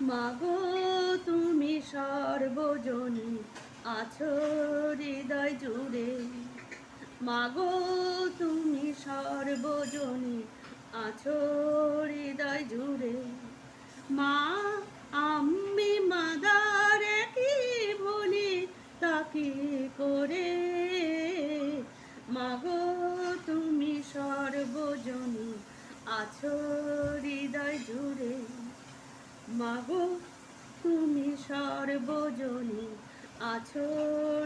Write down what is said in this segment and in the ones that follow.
মাগো, তুমি সর্বজনী, আছো হৃদয় জুড়ে। মাগো, তুমি সর্বজনী, আছো হৃদয় জুড়ে। মা, আমি মাদারে কি বলি, তাকি করে। মাগো, তুমি সর্বজনী, আছো হৃদয় জুড়ে। মাগো, তুমি সর্বজনী, আছো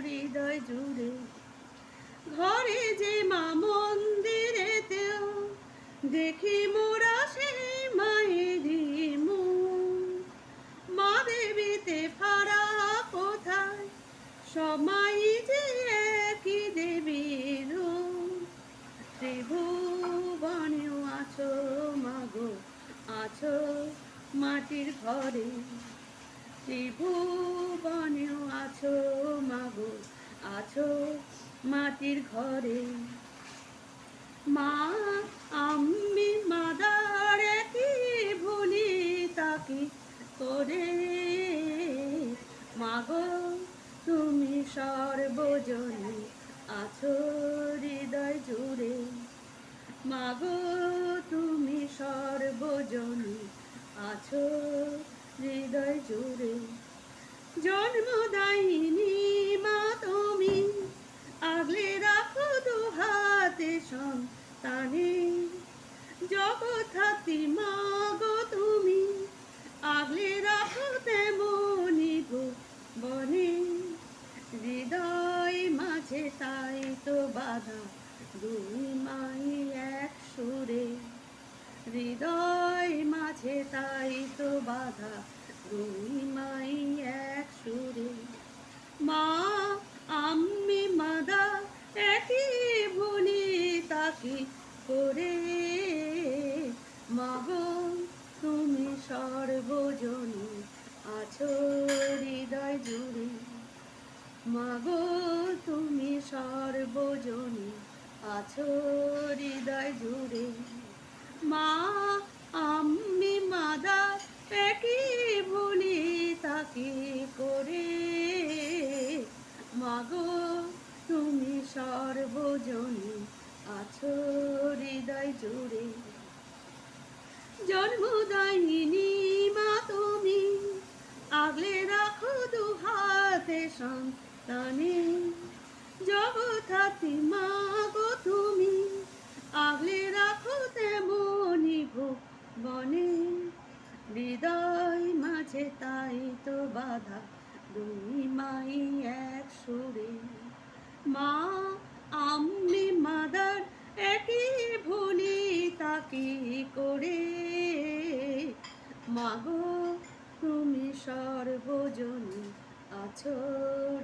হৃদয় জুড়ে ঘরে যে মা মন্দিরেতেও দেখি মোরা সেই মায়েরই মুখ। মা দেবীতে ফারা কোথায় সময় মাটির ঘরে ত্রিভুবনেও আছো মাগো, আছো মাটির ঘরে। মা, আমি মাদারে কি ভুলি তাকে করে? মাগো, তুমি সর্বজনী আছো হৃদয় জুড়ে। মাগো আছো, হৃদয় জুড়ে। জন্মদায়িনী মা তুমি। আগলে রাখো দু হাতে সন্তানে। জগৎ হাতি মা গো তুমি। আগলে রাখো তেমনি বাধা দুই মাই এক সুরে। মা আমি মাদা, একই ভুলি তাকে করে। মাগো তুমি সর্বজনী, আছো হৃদয় জুড়ে। মাগো তুমি সর্বজনী, আছো হৃদয় জুড়ে। মা আমি জুড়ে জন্মদায়িনী মা তুমি, আগলে রাখো দু হাতে সন্তানে। জগৎ মা গো তুমি, আগলে রাখো তেমনি বনে। হৃদয় মাঝে তাই তো বাধা, দুই মাই এক সুরে। মা তাকে করে? মাগো, তুমি সর্বজনী আছো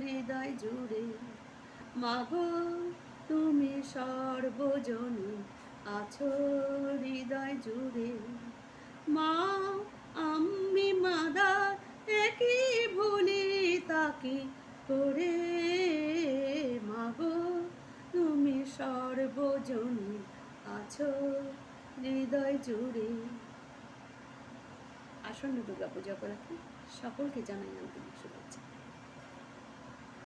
হৃদয় জুড়ে। মাগো, তুমি সর্বজনী আছো হৃদয় জুড়ে। মা, আমি মাদা একই ভুলি তাকে করে। মাগো, তুমি সর্বজনী আছো হৃদয় জুড়ে। আসন্ন দুর্গাপূজা উপলক্ষে সকলকে জানাই আন্তরিক শুভেচ্ছা।